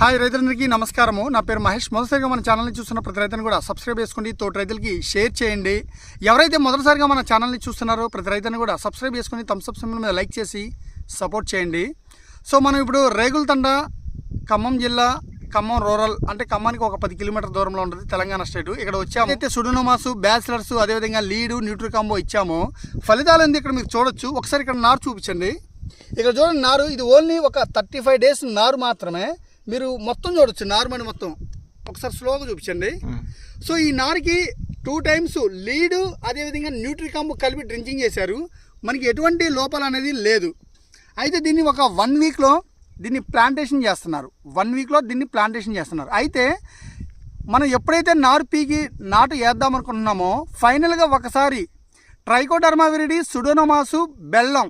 Hi రైతులందరికీ నమస్కారము. నా పేరు మహేష్. మొదటిసారిగా మన ఛానల్ని చూస్తున్న ప్రతి రైతుని కూడా సబ్స్క్రైబ్ చేసుకోండి తోటి రైతులకి షేర్ చేయండి. ఎవరైతే మొదటిసారిగా మన ఛానల్ని చూస్తున్నారో ప్రతి రైతుని కూడా సబ్స్క్రైబ్ చేసుకుని థమ్స్అప్ సింబల్ మీద లైక్ చేసి సపోర్ట్ చేయండి. సో మనం ఇప్పుడు రేగులతండ ఖమ్మం జిల్లా ఖమ్మం రూరల్ అంటే ఖమ్మానికి ఒక పది కిలోమీటర్ దూరంలో ఉంటుంది తెలంగాణ స్టేట్. ఇక్కడ వచ్చాము. అయితే సుడునోమాసు బ్యాచిలర్స్ అదేవిధంగా లీడు న్యూట్రీ కాంబో ఇచ్చాము ఫలితాలు ఏంది ఇక్కడ మీరు చూడొచ్చు. ఒకసారి ఇక్కడ నారు చూపించండి. ఇక్కడ చూడండి నారు ఇది ఓన్లీ ఒక థర్టీ ఫైవ్ డేస్ నారు మాత్రమే. మీరు మొత్తం చూడొచ్చు నారు మని మొత్తం. ఒకసారి స్లోగా చూపించండి. సో ఈ నారుకి టూ టైమ్స్ లీడు అదేవిధంగా న్యూట్రీ కాంబో కలిపి డ్రింకింగ్ చేశారు. మనకి ఎటువంటి లోపాలు అనేది లేదు. అయితే దీన్ని ఒక వన్ వీక్లో దీన్ని ప్లాంటేషన్ చేస్తున్నారు. వన్ వీక్లో దీన్ని ప్లాంటేషన్ చేస్తున్నారు. అయితే మనం ఎప్పుడైతే నారు పీకి నాటు వేద్దాం అనుకుంటున్నామో ఫైనల్గా ఒకసారి ట్రైకోడర్మా విరిడి సుడోనోమాసు బెల్లం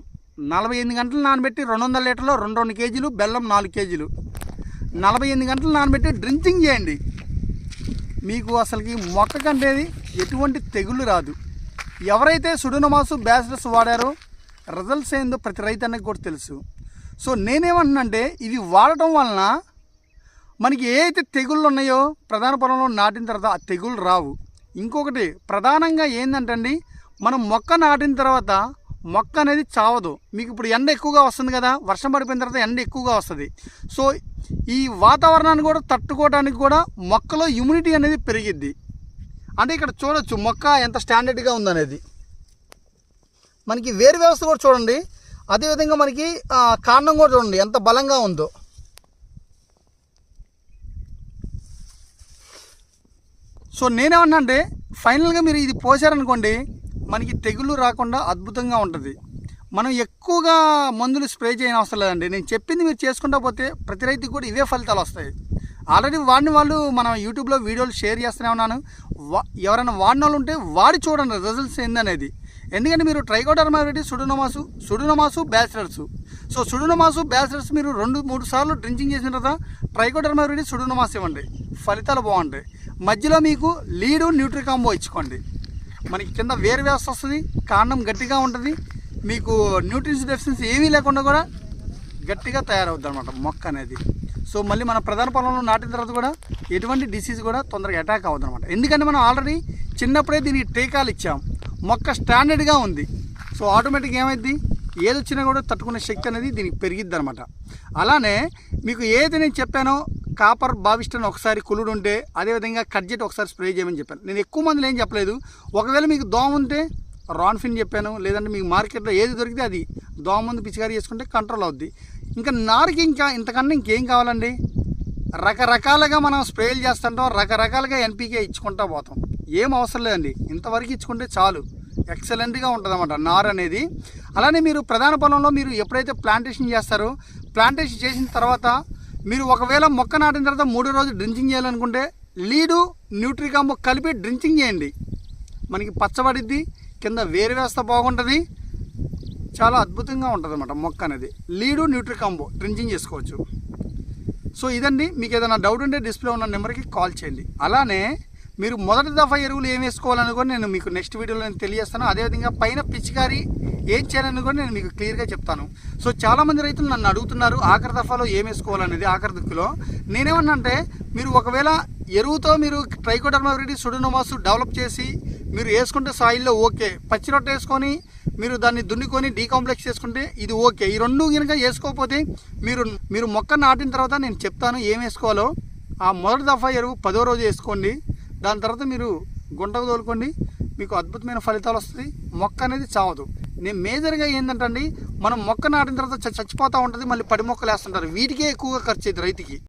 నలభై ఎనిమిది గంటలు నానబెట్టి రెండు వందల లీటర్లో రెండు రెండు కేజీలు బెల్లం నాలుగు కేజీలు. నలభై ఎనిమిది గంటలు నానబెట్టి డ్రింకింగ్ చేయండి. మీకు అసలుకి మొక్క కంటేది ఎటువంటి తెగుళ్ళు రాదు. ఎవరైతే సుడునమాసు బ్యాసిడస్ వాడారో రిజల్ట్స్ ఏందో ప్రతి రైతన్నకి కూడా తెలుసు. సో నేనేమంటున్నానంటే ఇది వాడటం వలన మనకి ఏదైతే తెగుళ్ళు ఉన్నాయో ప్రధాన పొలంలో నాటిన తర్వాత ఆ తెగుళ్ళు రావు. ఇంకొకటి ప్రధానంగా ఏంటంటే మనం మొక్క నాటిన తర్వాత మొక్క అనేది చావదు. మీకు ఇప్పుడు ఎండ ఎక్కువగా వస్తుంది కదా వర్షం పడిపోయిన తర్వాత ఎండ ఎక్కువగా వస్తుంది. సో ఈ వాతావరణాన్ని కూడా తట్టుకోవడానికి కూడా మొక్కలో ఇమ్యూనిటీ అనేది పెరిగిద్ది. అంటే ఇక్కడ చూడొచ్చు మొక్క ఎంత స్టాండర్డ్గా ఉందనేది. మనకి వేరు వ్యవస్థ కూడా చూడండి. అదేవిధంగా మనకి కారణం కాండం కూడా చూడండి ఎంత బలంగా ఉందో. సో నేనేమన్నా అంటే ఫైనల్గా మీరు ఇది పోసారనుకోండి మనకి తెగులు రాకుండా అద్భుతంగా ఉంటుంది. మనం ఎక్కువగా మందులు స్ప్రే చేయని అవసరం లేదండి. నేను చెప్పింది మీరు చేసుకుంటా పోతే ప్రతి రైతుకి కూడా ఇవే ఫలితాలు వస్తాయి. ఆల్రెడీ వాడిన వాళ్ళు మనం యూట్యూబ్లో వీడియోలు షేర్ చేస్తూనే ఉన్నాను. వా ఎవరైనా వాడిన వాళ్ళు ఉంటే వాడి చూడండి రిజల్ట్స్ ఏందనేది. ఎందుకంటే మీరు trichoderma Reddy pseudomonas pseudomonas bacillus. So pseudomonas bacillus మీరు రెండు మూడు సార్లు డ్రింకింగ్ చేసిన తర్వాత ట్రైకోడర్మా రెడ్డి సుడునమాస్ ఇవ్వండి. ఫలితాలు బాగుంటాయి. మధ్యలో మీకు లీడు న్యూట్రికాంబో ఇచ్చుకోండి. మనకి కింద వేరు వ్యవస్థ వస్తుంది కాండం గట్టిగా ఉంటుంది మీకు న్యూట్రిన్స్ డెఫిషియన్సీ ఏమీ లేకుండా కూడా గట్టిగా తయారవుద్ది అనమాట మొక్క అనేది. సో మళ్ళీ మన ప్రధాన పొలంలో నాటిన తర్వాత కూడా ఎటువంటి డిసీజ్ కూడా తొందరగా అటాక్ అవ్వదు అనమాట ఎందుకంటే మనం ఆల్రెడీ చిన్నప్పుడే దీనికి టీకాలు ఇచ్చాం. మొక్క స్టాండర్డ్గా ఉంది. సో ఆటోమేటిక్గా ఏమైంది ఏది వచ్చినా కూడా తట్టుకునే శక్తి అనేది దీనికి పెరిగిద్ది అనమాట అలానే మీకు ఏది నేను చెప్పానో కాపర్ బావిస్టన్ ఒకసారి కులుడు ఉంటే అదేవిధంగా కడ్జెట్ ఒకసారి స్ప్రే చేయమని చెప్పాను. నేను ఎక్కువ మందిలో ఏం చెప్పలేదు. ఒకవేళ మీకు దోమ ఉంటే రాన్ఫిన్ చెప్పాను. లేదంటే మీకు మార్కెట్లో ఏది దొరికితే అది. దోమ ముందు పిచికారి చేసుకుంటే కంట్రోల్ అవుద్ది. ఇంకా నారుకి ఇంకా ఇంతకన్నా ఇంకేం కావాలండి? రకరకాలుగా మనం స్ప్రేలు చేస్తుంటాం. రకరకాలుగా ఎన్పీకే ఇచ్చుకుంటా పోతాం. ఏం అవసరం లేదండి. ఇంతవరకు ఇచ్చుకుంటే చాలు. ఎక్సలెంట్గా ఉంటుంది నార్ అనేది. అలానే మీరు ప్రధాన పొలంలో మీరు ఎప్పుడైతే ప్లాంటేషన్ చేస్తారో ప్లాంటేషన్ చేసిన తర్వాత మీరు ఒకవేళ మొక్క నాటిన తర్వాత మూడో రోజు డ్రింకింగ్ చేయాలనుకుంటే లీడు న్యూట్రికాంబో కలిపి డ్రింకింగ్ చేయండి. మనకి పచ్చబడిద్ది కింద వేరు వేస్త బాగుంటుంది. చాలా అద్భుతంగా ఉంటుంది అనమాట మొక్క అనేది. లీడు న్యూట్రికాంబో డ్రింకింగ్ చేసుకోవచ్చు. సో ఇదండి. మీకు ఏదైనా డౌట్ ఉంటే డిస్ప్లే ఉన్న నెంబర్కి కాల్ చేయండి. అలానే మీరు మొదటి దఫా ఎరువులు ఏం వేసుకోవాలని కూడా నేను మీకు నెక్స్ట్ వీడియోలో నేను తెలియజేస్తాను. అదేవిధంగా పైన పిచికారి ఏం చేయాలని కూడా నేను మీకు క్లియర్గా చెప్తాను. సో చాలామంది రైతులు నన్ను అడుగుతున్నారు ఆఖరి దఫాలో ఏం వేసుకోవాలనేది ఆఖరి దిక్కులో. నేనేమన్నా అంటే మీరు ఒకవేళ ఎరువుతో మీరు ట్రైకోడర్మావిరిటీ సుడోనోమాస్ డెవలప్ చేసి మీరు వేసుకుంటే సాయిల్లో ఓకే పచ్చి రొట్టె వేసుకొని మీరు దాన్ని దున్నుకొని డీకాంప్లెక్స్ చేసుకుంటే ఇది ఓకే ఈ రెండు కనుక వేసుకోకపోతే మీరు మీరు మొక్క నాటిన తర్వాత నేను చెప్తాను ఏం వేసుకోవాలో. ఆ మొదటి దఫా ఎరువు పదో రోజు వేసుకోండి. దాని తర్వాత మీరు గుంటకు తోలుకోండి. మీకు అద్భుతమైన ఫలితాలు వస్తుంది మొక్క అనేది చావదు. నేను మేజర్గా ఏంటంటే మనం మొక్క నాటిన తర్వాత చ- చచ్చిపోతూ ఉంటుంది మళ్ళీ పడి మొక్కలు వేస్తుంటారు వీటికే ఎక్కువగా ఖర్చు అయింది రైతుకి.